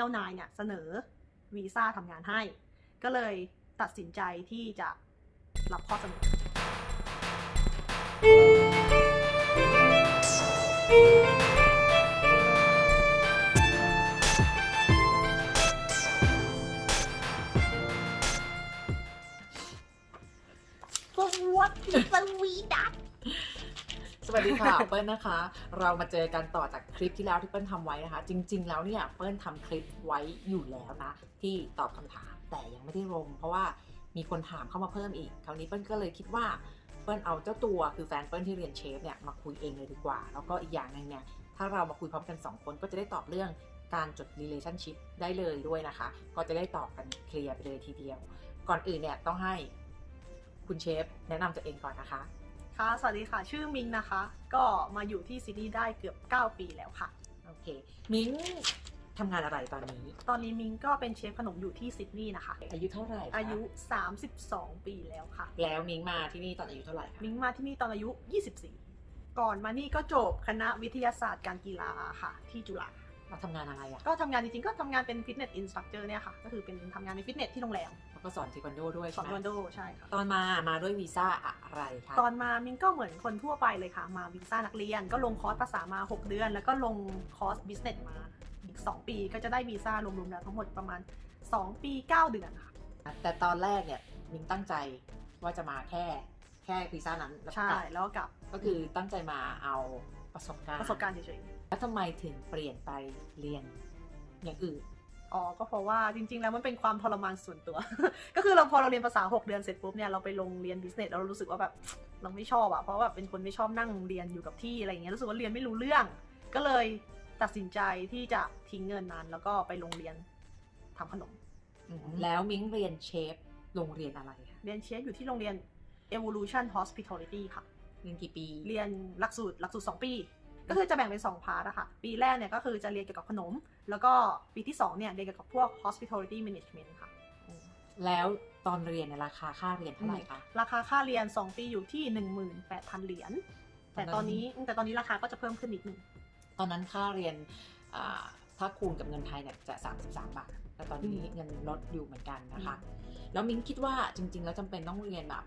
เจ้านายเนี่ยเสนอวีซ่าทำงานให้ ก็เลยตัดสินใจที่จะรับข้อเสนอสวัสดีสวีดัต สวัสดีค่ะเปิ้ลนะคะ เรามาเจอกันต่อจากคลิปที่แล้วที่เปิ้ลทำไว้นะคะ จริง ๆ แล้วเนี่ยเปิ้ลทำคลิปไว้อยู่แล้วนะ ที่ตอบคำถามแต่ยังไม่ได้ลง เพราะว่ามีคนถามเข้ามาเพิ่มอีก คราวนี้เปิ้ลก็เลยคิดว่าเปิ้ลเอาเจ้าตัวคือแฟนเปิ้ลที่เรียนเชฟเนี่ยมาคุยเองเลยดีกว่า แล้วก็อีกอย่างหนึงเนี่ยถ้าเรามาคุยพร้อมกัน 2 คนก็จะได้ตอบเรื่องการจด relationship ได้เลยด้วยนะคะ ก็จะได้ตอบกันเคลียร์ไปเลยทีเดียว ก่อนอื่นเนี่ยต้องให้คุณเชฟแนะนำตัวเองก่อนนะคะ ค่ะ สวัสดีค่ะ ชื่อมิงนะคะ ก็มาอยู่ที่ซิดนีย์ได้เกือบ 9 ปีแล้วค่ะ โอเค มิ้งทำงานอะไรตอนนี้ ตอนนี้มิงก็เป็นเชฟขนมอยู่ที่ซิดนีย์นะคะ อายุเท่าไหร่คะอายุ 32 ปีแล้วค่ะ แล้วมิ้งมาที่นี่ตอนอายุเท่าไหร่คะมิงมาที่นี่ตอนอายุ 24 ก่อนมานี่ก็จบคณะวิทยาศาสตร์การกีฬาค่ะ ที่จุฬา มาทำงานอะไรอะก็ทำงานจริงๆก็ทำงานเป็นฟิตเนสอินสตรัคเตอร์เนี่ยค่ะ ก็คือเป็นทำงานในฟิตเนสที่โรงแรมแล้วก็สอนเทควันโดด้วยสอนใช่ไหมวันโดใช่ค่ะ ตอนมามาด้วยวีซ่าอะไรคะตอนมามิงก็เหมือนคนทั่วไปเลยค่ะ มาวีซ่านักเรียน ก็ลงคอร์สภาษามา 6 เดือน แล้วก็ลงคอร์สบิสเนสมาอีก 2 ปีก็จะได้วีซ่ารวมๆแล้วทั้งหมดประมาณ 2 ปี 9 เดือนค่ะ แต่ตอนแรกเนี่ยมิ้งตั้งใจว่าจะมาแค่แค่วีซ่านั้นแล้วก็ใช่ กลับแล้วก็กลับก็คือตั้งใจมาเอาประสบการณ์ประสบการณ์เฉย แล้วทำไมถึงเปลี่ยนไปเรียนอย่างอื่นๆอ๋อ ก็เพราะว่าจริง ๆ แล้วมันเป็นความทรมานส่วนตัว ก็คือเราพอเราเรียนภาษา 6 เดือนเสร็จปุ๊บเนี่ยเราไปลงเรียนบิสเนสเรารู้สึกว่าแบบเราไม่ชอบอะเพราะว่าเป็นคนไม่ชอบนั่งเรียนอยู่กับที่อะไรอย่างเงี้ยรู้สึกว่าเรียนไม่รู้เรื่อง ก็เลยตัดสินใจที่จะทิ้งเงินนั้น แล้วก็ไปโรงเรียนทำขนม แล้วมิ้งเรียนเชฟโรงเรียนอะไรคะเรียนเชฟอยู่ที่โรงเรียน Evolution Hospitality ค่ะ เรียนกี่ปี เรียนหลักสูตรหลักสูตร 2 ปี ก็คือจะแบ่งเป็น2พาร์ทอะค่ะ ปีแรกเนี่ยก็คือจะเรียนเกี่ยวกับขนม แล้วก็ปีที่2เนี่ยเรียนเกี่ยวกับพวก hospitality management ค่ะอืมแล้วตอนเรียนเนี่ยราคาค่าเรียนเท่าไหร่คะ ราคาค่าเรียน 2 ปีอยู่ที่ 18,000 เหรียญ แต่ตอนนี้แต่ตอนนี้ราคาก็จะเพิ่มขึ้นนิดนึง ตอนนั้นค่าเรียนอ่าถ้าคูณกับเงินไทยเนี่ยจะ 33 บาท แต่ตอนนี้อืมเงินลดอยู่เหมือนกันนะคะ แล้วมิ้งคิดว่าจริง ๆ แล้วจำเป็นต้องเรียนแบบ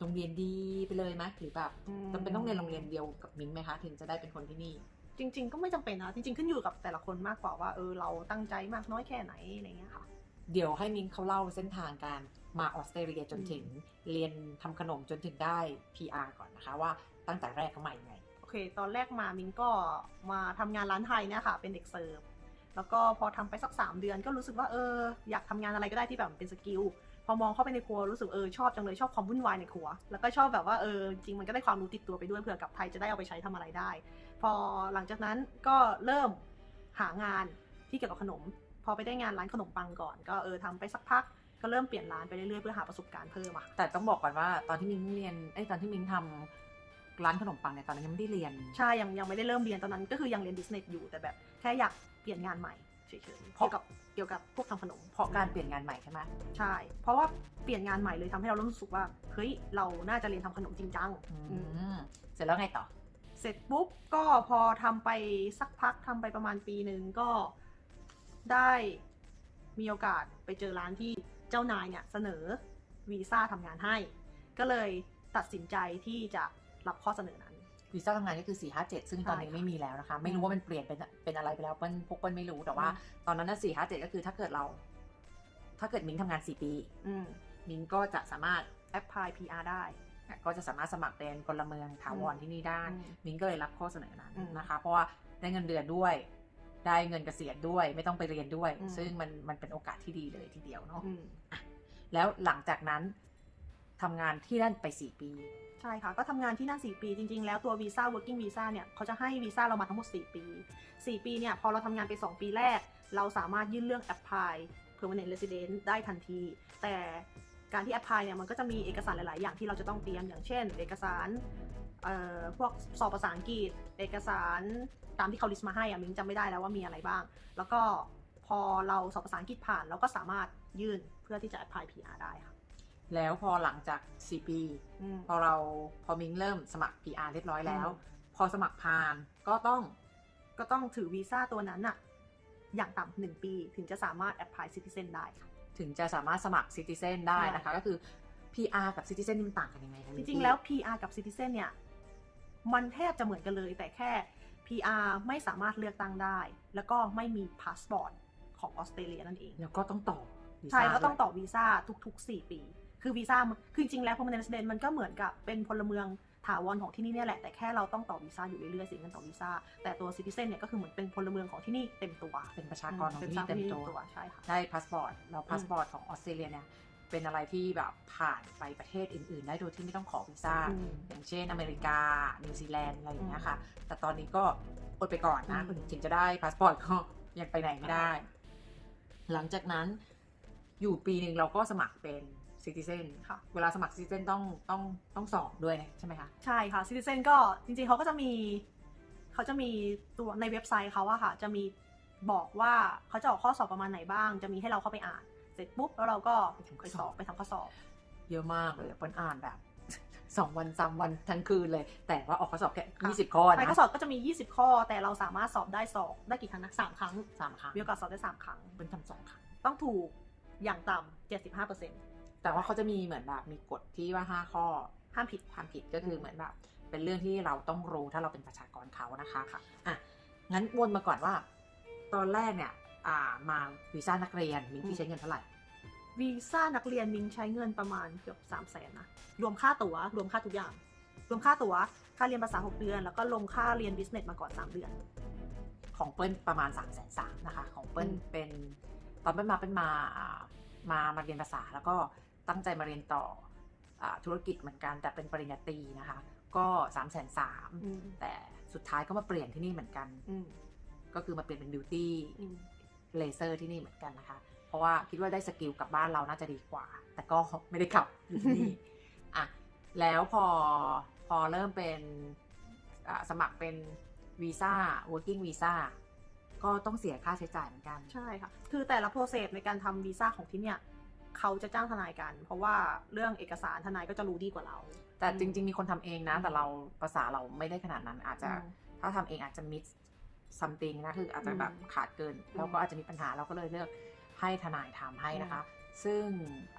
โรงเรียนดีไปเลยไหมหรือแบบจำเป็นต้องเรียนโรงเรียนเดียวกับมิ้งไหมคะถึงจะได้เป็นคนที่นี่ จริง ๆ ก็ไม่จำเป็นนะจริง ๆ ขึ้นอยู่กับแต่ละคนมากกว่าว่าเออเราตั้งใจมากน้อยแค่ไหนอะไรเงี้ยค่ะ เดี๋ยวให้มิ้งเขาเล่าเส้นทางการมาออสเตรเลียจนถึงเรียนทำขนมจนถึงได้ PR ก่อนนะคะว่าตั้งแต่แรกเขามายังไงโอเค ตอนแรกมามินก็มาทำงานร้านไทยเนี่ยค่ะ เป็นเด็กเสิร์ฟแล้วก็พอทำไปสัก 3 เดือนก็รู้สึกว่าเอออยากทำงานอะไรก็ได้ที่แบบเป็นสกิล พอมองเข้าไปในครัวรู้สึกเออชอบจังเลยชอบความวุ่นวายในครัว แล้วก็ชอบแบบว่าเออจริงมันก็ได้ความรู้ติดตัวไปด้วยเผื่อกลับไทยจะได้เอาไปใช้ทำอะไรได้ พอหลังจากนั้นก็เริ่มหางานที่เกี่ยวกับขนม พอไปได้งานร้านขนมปังก่อน ก็เออทำไปสักพักก็เริ่มเปลี่ยนร้านไปเรื่อยๆเพื่อหาประสบการณ์เพิ่มอะค่ะแต่ต้องบอกก่อนว่าตอนที่มิ้งเรียนไอ้ยตอนที่มิ้งทำร้านขนมปังเนี่ยตอนนั้นยังไม่ได้เรียน ใช่ยังยังไม่ได้เริ่มเรียนตอนนั้น ก็คือยังเรียนบิสเนสอยู่แต่แบบแค่อยากเปลี่ยนงานใหม่ เฉยๆเพราะเกี่ยวกับเกี่ยวกับพวกทำขนมเพราะการเปลี่ยนงานใหม่ใช่ไหมใช่ เพราะว่าเปลี่ยนงานใหม่เลยทำให้เรารู้สึกว่าเฮ้ยเราน่าจะเรียนทำขนมจริงจังอือืมมเสร็จแล้วไงต่อ เสร็จปุ๊บก็พอทำไปสักพักทำไปประมาณปีหนึ่งก็ได้มีโอกาสไปเจอร้านที่เจ้านายเนี่ยเสนอวีซ่าทำงานให้ ก็เลยตัดสินใจที่จะรับข้อเสนอนั้น วีซ่าทำงานก็คือ 4 5 7 ซึ่งตอนนี้ใช่ค่ะไม่มีแล้วนะคะ ไม่รู้ว่ามันเปลี่ยนเป็นเป็นอะไรไปแล้วเปิ้ลพวกเปิ้ลไม่รู้แต่ว่าอืมตอนนั้นนะ4 5 7 ก็คือถ้าเกิดเรา ถ้าเกิดมิ้งทำงาน 4 ปีอืมมิ้งก็จะสามารถแอปพลาย PR ได้ ก็จะสามารถสมัครเป็นพลเมืองถาวรที่นี่ได้อืมมิ้งก็เลยรับข้อเสนอนั้นอืมนะคะ เพราะว่าได้เงินเดือนด้วย ได้เงินเกษียณด้วย ไม่ต้องไปเรียนด้วยอืมซึ่งมันมันเป็นโอกาสที่ดีเลยทีเดียวเนาะอืมแล้วหลังจากนั้น ทำงานที่นั่นไป 4 ปี ใช่ค่ะ ก็ทำงานที่นั่น 4 ปี จริง ๆ แล้วตัววีซ่า working visa เนี่ยเขาจะให้วีซ่าเรามาทั้งหมด 4 ปี 4 ปีเนี่ยพอเราทำงานไป 2 ปีแรก เราสามารถยื่นเรื่อง apply permanent resident ได้ทันที แต่การที่ apply เนี่ยมันก็จะมีเอกสารหลาย ๆ อย่างที่เราจะต้องเตรียม อย่างเช่น เอกสารพวกสอบภาษาอังกฤษ เอกสารตามที่เขาลิสต์มาให้อะมิงจำไม่ได้แล้วว่ามีอะไรบ้าง แล้วก็พอเราสอบภาษาอังกฤษผ่านเราก็สามารถยื่นเพื่อที่จะ apply PR ได้ค่ะ แล้วพอหลังจาก 4 ปีอืมพอเราพอมิ้งเริ่มสมัคร PR เรียบร้อยแล้วอืมพอสมัครผ่านก็ต้องก็ต้องถือวีซ่าตัวนั้นอะอย่างต่ำหนึ่งปีถึงจะสามารถ apply citizen ได้ค่ะถึงจะสามารถสมัคร Citizen ได้นะคะ ก็คือ PR กับ Citizen นี่มันต่างกันยังไงคะจริงๆแล้ว PR กับ citizen เนี่ย มันแทบจะเหมือนกันเลย แต่แค่ PR ไม่สามารถเลือกตั้งได้ แล้วก็ไม่มีพาสปอร์ตของออสเตรเลียนั่นเอง แล้วก็ต้องต่อวีซ่าใช่ก็ต้องด้วยต่อวีซ่าทุกๆ 4 ปี คือวีซ่ามันคือจริงๆแล้ว permanent resident มันก็เหมือนกับเป็นพลเมืองถาวรของที่นี่เนี่ยแหละแต่แค่เราต้องต่อวีซ่าอยู่เรื่อยๆเสียเงินต่อวีซ่าแต่ตัว citizen เนี่ยก็คือเหมือนเป็นพลเมืองของที่นี่เต็มตัว เป็นประชากรของเป็นที่นี่เต็มประชากรที่ตัวใช่ค่ะได้พาสปอร์ตแล้วพาสปอร์ตของออสเตรเลียเนี่ยเป็นอะไรที่แบบผ่านไปประเทศอื่น ๆ ได้โดยที่ไม่ต้องขอวีซ่าอืมอย่างเช่นอเมริกา นิวซีแลนด์อะไรอย่างเงี้ยค่ะ แต่ตอนนี้ก็อดไปก่อนนะอืมถึงจะได้พาสปอร์ตก็ยังไปไหนไม่ได้ หลังจากนั้นอยู่ปีหนึ่งเราก็สมัครเป็น ซิติเซนค่ะ เวลาสมัครซิติเซนต้องต้องต้องสอบด้วยนะใช่ไหมคะ ใช่ค่ะ Citizen ก็จริงๆเขาก็จะมีเขาจะมีตัวในเว็บไซต์เขาอะค่ะ จะมีบอกว่าเขาจะออกข้อสอบประมาณไหนบ้าง จะมีให้เราเข้าไปอ่าน เสร็จปุ๊บแล้วเราก็ไปทำข้ไปอสสออบบไปทำข้อสอบ เยอะมากเลยเปิ้ลอ่านแบบสองวันสามวันทั้งคืนเลย แต่ว่าออกข้อสอบแค่ค่ะยี่สิบข้อไปนะข้อสอบก็จะมี20ข้อ แต่เราสามารถสอบได้สอบได้กี่ครั้งนะสามครั้งสามครั้งมีโอกาสสอบได้สามครั้งเป็นทำสองครั้งต้องถูกอย่างต่ำ75เปอร์เซ็นต์ แต่ว่าเขาจะมีเหมือนแบบมีกฎที่ว่าห้าข้อห้ามผิดทำผิดก็คือเหมือนแบบเป็นเรื่องที่เราต้องรู้ถ้าเราเป็นประชากรเขานะคะค่ะอะงั้นวนมาก่อนว่า ตอนแรกเนี่ยอ่ามาวีซ่านักเรียนมีที่ใช้เงินเท่าไหร่วีซ่านักเรียนมิงใช้เงินประมาณเกือบ3 0 0แสนนะรวมค่าตั๋วรวมค่าทุกอย่าง รวมค่าตั๋วค่าเรียนภาษา 6 เดือน แล้วก็ลงค่าเรียนบิสเนสมาก่อน 3 เดือน ของเปิ้ลประมาณ3ามแสนสามนะคะ ของเปิ้ลอืมเป็นตอนเปิ้ลมาเป็นมาอ่ามามาเรียนภาษาแล้วก็ ตั้งใจมาเรียนต่ออาธุรกิจเหมือนกัน แต่เป็นปริญญาตรีนะคะ ก็3ามแสนสามอืมแต่สุดท้ายก็มาเปลี่ยนที่นี่เหมือนกันอืมก็คือมาเปลี่ยนเป็นบิวตี้อืมเลเซอร์ที่นี่เหมือนกันนะคะ เพราะว่าคิดว่าได้สกิลกลับบ้านเราน่าจะดีกว่า แต่ก็ไม่ได้กลับอยู่ที่นี่อะแล้วพอพอเริ่มเป็นอ่าสมัครเป็นวีซ่า working visa ก็ต้องเสียค่าใช้จ่ายเหมือนกัน ใช่ค่ะ คือแต่ละโปรเซสในการทำวีซ่าของที่เนี่ย เขาจะจ้างทนายกัน เพราะว่าเรื่องเอกสารทนายก็จะรู้ดีกว่าเรา แต่จริง ๆ มีคนทำเองนะอืมแต่เราภาษาเราไม่ได้ขนาดนั้นอาจจะอืมถ้าทำเองอาจจะ miss something นะคืออาจจะแบบอืมขาดเกิน แล้วก็อาจจะมีปัญหาเราก็เลยเลือกให้ทนายทำให้นะคะ ซึ่ง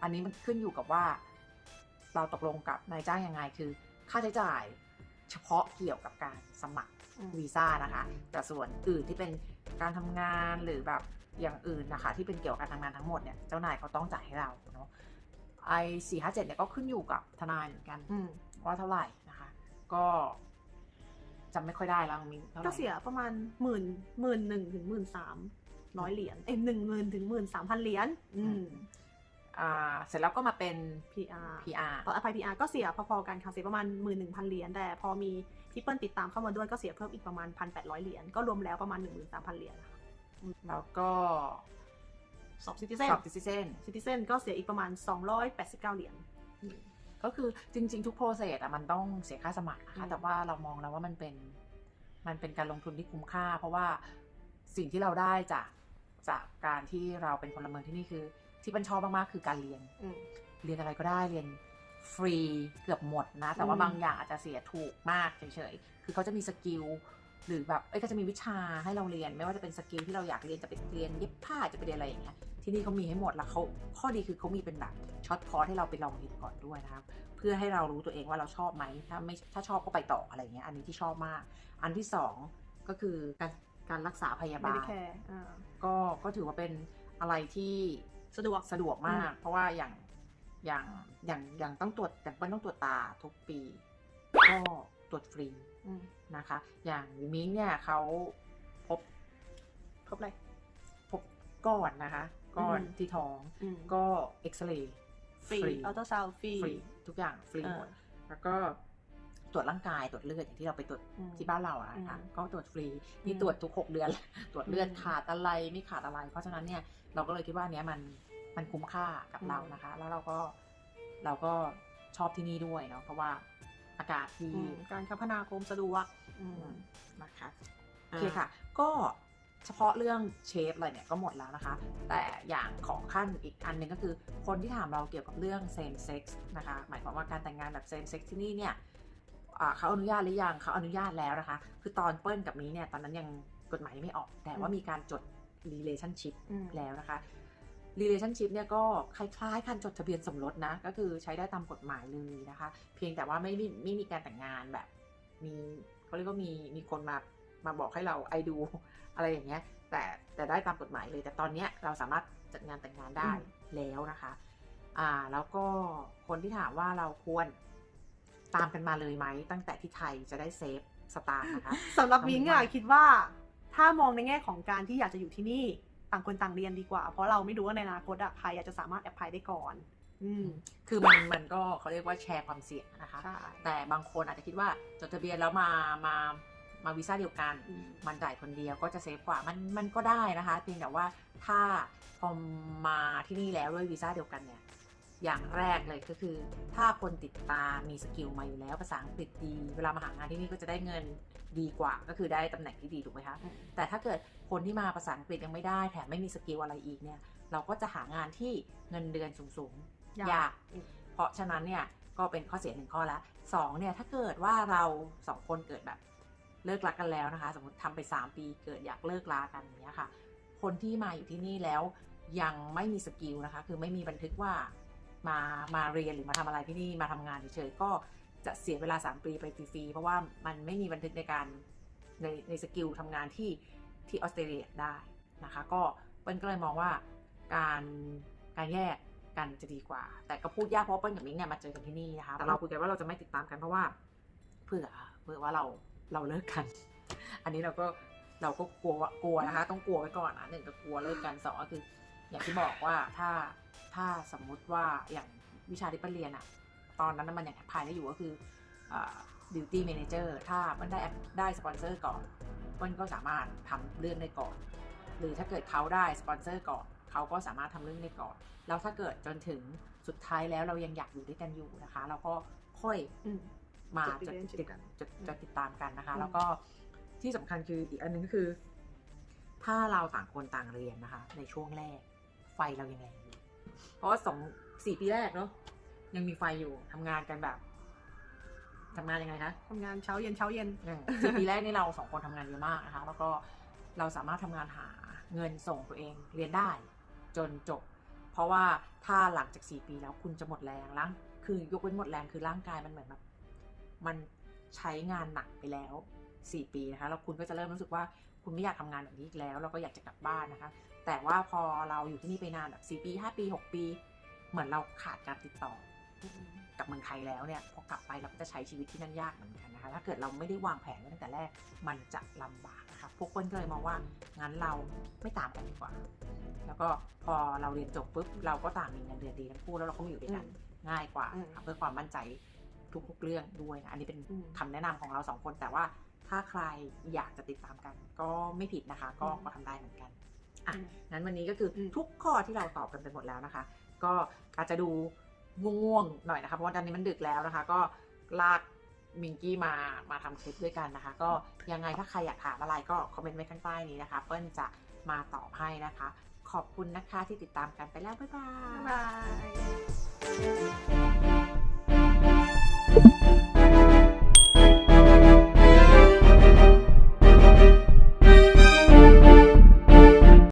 อันนี้มันขึ้นอยู่กับว่า เราตกลงกับนายจ้างยังไงคือค่าใช้จ่ายเฉพาะเกี่ยวกับการสมัครอืมวีซ่านะคะ แต่ส่วนอื่นที่เป็น การทำงานหรือแบบอย่างอื่นนะคะ ที่เป็นเกี่ยวกับการทำงานทั้งหมดเนี่ยเจ้านายเขาต้องจ่ายให้เราเนาะไอสี่ห้าเจ็ดเนี่ยก็ขึ้นอยู่กับทนายเหมือนกันอืมว่าเท่าไหร่นะคะ ก็จำไม่ค่อยได้แล้วมีเท่าไหร่ก็เสียประมาณหมื่นหมื่นหนึ่งถึงหมื่นสามร้อยเหรียญเอ้ยหนึ่งหมื่นถึงหมื่นสามพันเหรียญอืมอ่าเสร็จแล้วก็มาเป็น PR PR ตอน apply PR ก็เสียพอๆกันค่ะเสียประมาณหมื่นหนึ่งพันเหรียญแต่พอมี ที่เปิ้ลติดตามเข้ามาด้วยก็เสียเพิ่มอีกประมาณพันแปดร้อยเหรียญก็รวมแล้วประมาณหนึ่งหมื่นสามพันเหรียญนะคะแล้วก็สอบซิติเซนสอบ Citizen ซิติเซนก็เสียอีกประมาณสองร้อยแปดสิบเก้าเหรียญอืมก็คือจริง ๆ ทุกโปรเซสอะมันต้องเสียค่าสมัครนะอืคะมแต่ว่าเรามองแล้วว่ามันเป็นมันเป็นการลงทุนที่คุ้มค่า เพราะว่าสิ่งที่เราได้จากจากการที่เราเป็นพลเมืองที่นี่คือ ที่เป็นชอบมากๆคือการเรียนอืมเรียนอะไรก็ได้เรียน ฟรีเกือบหมดนะ แต่ว่าอืมบางอย่างอาจจะเสียถูกมากเฉยๆ คือเขาจะมีสกิลหรือแบบเอ้ยก็จะมีวิชาให้เราเรียน ไม่ว่าจะเป็นสกิลที่เราอยากเรียนจะไปเรียนเย็บผ้าจะไปเรียนอะไรอย่างเงี้ยที่นี่เขามีให้หมดแล้วเขาข้อดีคือเขามีเป็นแบบช็อตคอร์สให้เราไปลองเรียนก่อนด้วยนะครับเพื่อให้เรารู้ตัวเองว่าเราชอบไหมถ้าไม่ถ้าชอบก็ไปต่ออะไรอย่างเงี้ยอันนี้ที่ชอบมาก อันที่สองก็คือการการรักษาพยาไม่บาได้ลแคร์อ่าก็ก็ถือว่าเป็นอะไรที่สะดวกสะดวกมาก เพราะว่าอย่าง อย่างอย่างอย่างต้องตรวจแต่เปิ้ลต้องตรวจตาทุกปีก็ตรวจฟรีอืมนะคะ อย่างมิ้งเนี่ยเขาพบครบเลยพบก้อนนะคะก้อนอืมที่ท้องอืมก็เอ็กซเรย์ฟรีอัลตราซาวฟรีฟรีทุกอย่างฟรีหมดแล้วก็ตรวจร่างกายตรวจเลือดอย่างที่เราไปตรวจอืมที่บ้านเราอะนะคะอืมก็ตรวจฟรีนี่อืมตรวจทุกหกเดือน ตรวจเลือดอืมขาดอะไรไม่ขาดอะไร เพราะฉะนั้นเนี่ยเราก็เลยคิดว่าอันเนี้ยมัน มันคุ้มค่ากับอืมเรานะคะ แล้วเราก็เราก็ชอบที่นี่ด้วยเนาะเพราะว่าอากาศดีอืมการคมนาคมสะดวกอืมนะคะโอเคค่ะ ก็เฉพาะเรื่องเชฟอะไรเนี่ยก็หมดแล้วนะคะ แต่อย่างของขั้นอีกอันหนึ่งก็คือ คนที่ถามเราเกี่ยวกับเรื่อง same sex นะคะ หมายความว่าการแต่งงานแบบ same sex ที่นี่เนี่ยอ่าเขาอนุญาตหรือยังเขาอนุญาตแล้วนะคะ คือตอนเปิ้ลกับนี้เนี่ยตอนนั้นยังกฎหมายยังไม่ออก แต่ว่ามีการจด relationship อืมแล้วนะคะ relationship เนี่ยก็คล้ายๆการจดทะเบียนสมรสนะ ก็คือใช้ได้ตามกฎหมายเลยนะคะ เพียงแต่ว่าไม่ไม่ไม่มีการแต่งงานแบบ มีเขาเรียกว่ามีมีคนมามาบอกให้เราไอดูอะไรอย่างเงี้ย แต่แต่ได้ตามกฎหมายเลย แต่ตอนเนี้ยเราสามารถจัดงานแต่งงานได้อืมแล้วนะคะ อ่าแล้วก็คนที่ถามว่าเราควรตามกันมาเลยไหมตั้งแต่ที่ไทยจะได้เซฟสตางค์นะคะสำหรับทำวิงไมอะคิดว่าถ้ามองในแง่ของการที่อยากจะอยู่ที่นี่ ต่างคนต่างเรียนดีกว่า เพราะเราไม่รู้ว่าในอนาคตอะใครอาจจะสามารถแอพพลายได้ก่อนอืมคือมันมันก็เขาเรียกว่าแชร์ความเสี่ยงนะคะใช่แต่บางคนอาจจะคิดว่าจดทะเบียนแล้วมามามาวีซ่าเดียวกันอืมมันจ่ายคนเดียวก็จะเซฟกว่ามันมันก็ได้นะคะเพียงแต่ว่าถ้าพอมาที่นี่แล้วด้วยวีซ่าเดียวกันเนี่ย อย่างแรกเลยก็คือ ถ้าคนติดตามมีสกิลมาอยู่แล้วภาษาอังกฤษดี เวลามาหางานที่นี่ก็จะได้เงินดีกว่า ก็คือได้ตำแหน่งที่ดีถูกไหมคะแต่ถ้าเกิดคนที่มาภาษาอังกฤษยังไม่ได้แถมไม่มีสกิลอะไรอีกเนี่ยเราก็จะหางานที่เงินเดือนสูงๆยากยากเพราะฉะนั้นเนี่ยก็เป็นข้อเสียหนึ่งข้อละสองเนี่ยถ้าเกิดว่าเราสองคนเกิดแบบเลิกรักกันแล้วนะคะ สมมติทำไป 3 ปีเกิดอยากเลิกลากันอย่างเนี้ยค่ะ คนที่มาอยู่ที่นี่แล้วยังไม่มีสกิลนะคะ คือไม่มีบันทึกว่า มามาเรียนหรือมาทำอะไรที่นี่มาทำงานเฉยๆก็จะเสียเวลา 3 ปีไปฟรีๆเพราะว่ามันไม่มีบันทึกในการในในสกิลทำงานที่ที่ออสเตรเลียได้นะคะก็เปิ้ลก็เลยมองว่าการการแยกกันจะดีกว่า แต่ก็พูดยากเพราะเปิ้ลกับมิ้งเนี่ยมาเจอกันที่นี่นะคะแต่เราคุยกันว่าเราจะไม่ติดตามกันเพราะว่าเผื่อเผื่อว่าเราเราเลิกกัน อันนี้เราก็เราก็กลัวว่ากลัวนะคะ ต้องกลัวไว้ก่อนนะหนึ่งก็กลัวเลิกกันสองก็คือ อย่างที่บอกว่าถ้าถ้าสมมุติว่าอย่างวิชาที่เปิ้ลเรียนอะตอนนั้นนะมันยังแอพพลายได้อยู่ก็คือดิวตี้แมเนเจอร์ถ้ามันได้ได้สปอนเซอร์ก่อนเปิ้ลก็สามารถทำเรื่องได้ก่อน หรือถ้าเกิดเขาได้สปอนเซอร์ก่อนเขาก็สามารถทำเรื่องได้ก่อน แล้วถ้าเกิดจนถึงสุดท้ายแล้วเรายังอยากอยู่ด้วยกันอยู่นะคะ เราก็ค่อยอืมมาจดจะ relationship ติดกันจะจะติดตามกันนะคะอืมแล้วก็ที่สำคัญคืออีกอันหนึงก็คือ ถ้าเราต่างคนต่างเรียนนะคะ ในช่วงแรก ไฟเรายังแรงอยู่เพราะว่าสองสี่ปีแรกเนาะยังมีไฟอยู่ทำงานกันแบบทำงานยังไงคะทำงานเช้าเย็นเช้าเย็นอืมสี่ปีแรกนี่เราสองคนทำงานเยอะมากนะคะ แล้วก็เราสามารถทำงานหาเงินส่งตัวเองเรียนได้ จนจบ เพราะว่าถ้าหลังจากสี่ปีแล้วคุณจะหมดแรงร่างคือยกเว้นหมดแรงคือร่างกายมันเหมือนแบบมันใช้งานหนักไปแล้วสี่ปีนะคะแล้วคุณก็จะเริ่มรู้สึกว่าคุณไม่อยากทำงานแบบนี้อีกแล้ว แล้วก็อยากจะกลับบ้านนะคะ แต่ว่าพอเราอยู่ที่นี่ไปนานแบบสี่ปีห้าปีหกปี เหมือนเราขาดการติดต่อกับเมืองไทยแล้วเนี่ยพอกลับไปเราก็จะใช้ชีวิตที่นั่นยากเหมือนกันนะคะถ้าเกิดเราไม่ได้วางแผนไว้ตั้งแต่แรกมันจะลำบากนะคะพวกคนก็เลยมองว่างั้นเราไม่ตามกันดีกว่า แล้วก็พอเราเรียนจบปุ๊บเราก็ต่างมีเงินเดือนดีทั้งคู่แล้วเราก็มาอยู่ด้วยกันง่ายกว่าอืมค่ะเพื่อความมั่นใจทุกๆเรื่องด้วยนะอันนี้เป็นอืมคำแนะนำของเราสองคนแต่ว่าถ้าใครอยากจะติดตามกัน ก็ไม่ผิดนะคะ ก็อืมก็ทำได้เหมือนกัน อะอืมงั้นวันนี้ก็คืออมทุกข้อที่เราตอบกันไปหมดแล้วนะคะ ก็อาจจะดูง่วงๆหน่อยนะคะเพราะว่าตอนนี้มันดึกแล้วนะคะ ก็ลากมิงกี้มา มาทำคลิปด้วยกันนะคะ ก็ยังไงถ้าใครอยากถามอะไรก็คอมเมนต์ไว้ข้างใต้นี้นะคะ เปิ้ลจะมาตอบให้นะคะ ขอบคุณนะคะที่ติดตามกันไปแล้ว บ๊ายบาบ๊ายยบาย